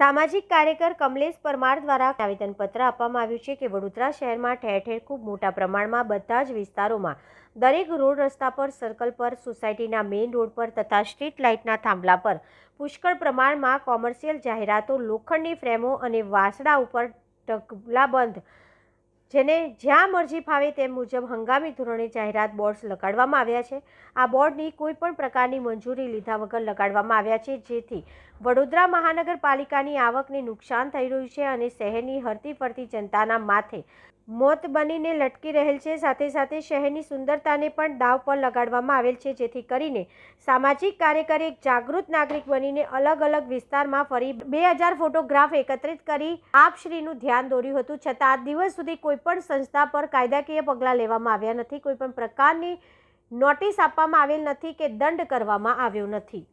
સામાજિક કાર્યકર કમલેશ પરમાર દ્વારા આવેદનપત્ર આપવામાં આવ્યું છે કે વડોદરા શહેરમાં ઠેર ઠેર ખૂબ મોટા પ્રમાણમાં બધા જ વિસ્તારોમાં દરેક રોડ રસ્તા પર સર્કલ પર, સોસાયટીના મેઇન રોડ પર તથા સ્ટ્રીટ લાઇટના થાંભલા પર પુષ્કળ પ્રમાણમાં કોમર્શિયલ જાહેરાતો, લોખંડની ફ્રેમો અને વાસડા ઉપર ઢગલાબંધ જેને જ્યાં મરજી ફાવે તે મુજબ હંગામી ધોરણે જાહેરાત બોર્ડ્સ લગાડવામાં આવ્યા છે. આ બોર્ડની કોઈ પણ પ્રકારની મંજૂરી લીધા વગર લગાડવામાં આવ્યા છે, જેથી વડોદરા મહાનગરપાલિકાની આવકને નુકસાન થઈ રહ્યું છે અને શહેરની હરતી ફરતી જનતાના માથે મોત બનીને લટકી રહેલ છે. સાથે સાથે શહેરની સુંદરતાને પણ દાવ પર લગાડવામાં આવેલ છે, જેથી કરીને સામાજિક કાર્યકરે એક જાગૃત નાગરિક બનીને અલગ અલગ વિસ્તારમાં ફરી બે હજાર ફોટોગ્રાફ એકત્રિત કરી આપશ્રીનું ધ્યાન દોર્યું હતું. છતાં આજ દિવસ સુધી કોઈ પણ સંસ્થા પર કાયદાકીય પગલાં લેવામાં આવ્યા નથી, કોઈપણ પ્રકારની નોટિસ આપવામાં આવેલ નથી કે દંડ કરવામાં આવ્યો નથી.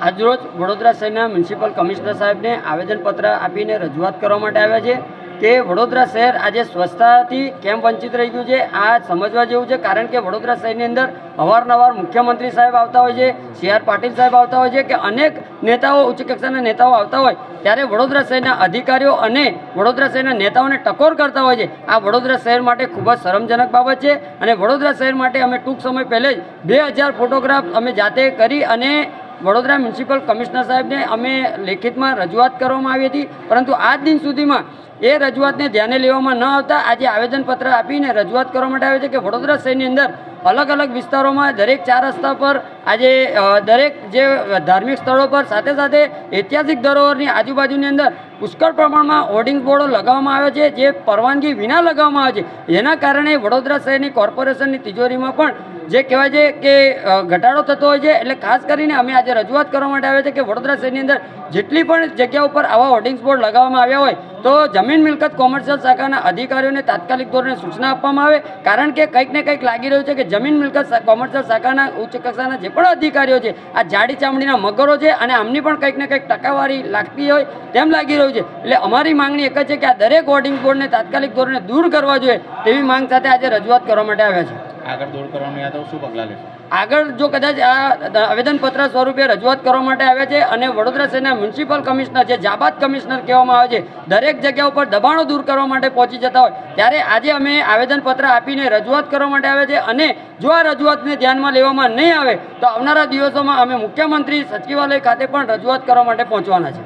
આજરોજ વડોદરા શહેરના મ્યુનિસિપલ કમિશનર સાહેબને આવેદનપત્ર આપીને રજૂઆત કરવા માટે આવ્યા છે. કે વડોદરા શહેર આજે સ્વચ્છતાથી કેમ વંચિત રહી ગયું છે? આ સમજવા જેવું છે, કારણ કે વડોદરા શહેરની અંદર અવારનવાર મુખ્યમંત્રી સાહેબ આવતા હોય છે, સી આર પાટીલ સાહેબ આવતા હોય છે કે અનેક નેતાઓ, ઉચ્ચ કક્ષાના નેતાઓ આવતા હોય, ત્યારે વડોદરા શહેરના અધિકારીઓ અને વડોદરા શહેરના નેતાઓને ટકોર કરતા હોય છે. આ વડોદરા શહેર માટે ખૂબ જ શરમજનક બાબત છે અને વડોદરા શહેર માટે અમે ટૂંક સમય પહેલે જ બે હજાર ફોટોગ્રાફ અમે જાતે કરી અને વડોદરા મ્યુનિસિપલ કમિશનર સાહેબને અમે લેખિતમાં રજૂઆત કરવામાં આવી હતી, પરંતુ આજ દિન સુધીમાં એ રજૂઆતને ધ્યાને લેવામાં ન આવતા આજે આવેદનપત્ર આપીને રજૂઆત કરવા માટે આવે છે કે વડોદરા શહેરની અંદર અલગ અલગ વિસ્તારોમાં દરેક ચાર રસ્તા પર આજે દરેક જે ધાર્મિક સ્થળો પર સાથે સાથે ઐતિહાસિક ધરોહરની આજુબાજુની અંદર પુષ્કળ પ્રમાણમાં હોર્ડિંગ બોર્ડો લગાવવામાં આવે છે, જે પરવાનગી વિના લગાવવામાં આવે છે. જેના કારણે વડોદરા શહેરની કોર્પોરેશનની તિજોરીમાં પણ જે કહેવાય છે કે ઘટાડો થતો હોય છે, એટલે ખાસ કરીને અમે આજે રજૂઆત કરવા માટે આવે છે કે વડોદરા શહેરની અંદર જેટલી પણ જગ્યા ઉપર આવા હોર્ડિંગ્સ બોર્ડ લગાવવામાં આવ્યા હોય, તો જમીન મિલકત કોમર્શિયલ શાખાના અધિકારીઓને તાત્કાલિક ધોરણે સૂચના આપવામાં આવે. કારણ કે કંઈક ને કંઈક લાગી રહ્યું છે કે જમીન મિલકત કોમર્શિયલ શાખાના ઉચ્ચ કક્ષાના જે પણ અધિકારીઓ છે. આ જાડી ચામડીના મગરો છે અને આમની પણ કંઈક ને કંઈક ટકાવારી લાગતી હોય તેમ લાગી રહ્યું છે. એટલે અમારી માંગણી એક જ છે કે આ દરેક હોર્ડિંગ બોર્ડને તાત્કાલિક ધોરણે દૂર કરવા જોઈએ તેવી માંગ સાથે આજે રજૂઆત કરવા માટે આવ્યા છે. આગળ દૂર કરવાનું યા શું પગલાં લેશો? આગળ જો કદાચ આ આવેદનપત્ર સ્વરૂપે રજૂઆત કરવા માટે આવે છે અને વડોદરા શહેરના મ્યુનિસિપલ કમિશનર જે જાબાદ કમિશનર કહેવામાં આવે છે, દરેક જગ્યા ઉપર દબાણો દૂર કરવા માટે પહોંચી જતા હોય, ત્યારે આજે અમે આવેદનપત્ર આપીને રજૂઆત કરવા માટે આવે છે અને જો આ રજૂઆતને ધ્યાનમાં લેવામાં નહીં આવે, તો આવનારા દિવસોમાં અમે મુખ્યમંત્રી સચિવાલય ખાતે પણ રજૂઆત કરવા માટે પહોંચવાના છે.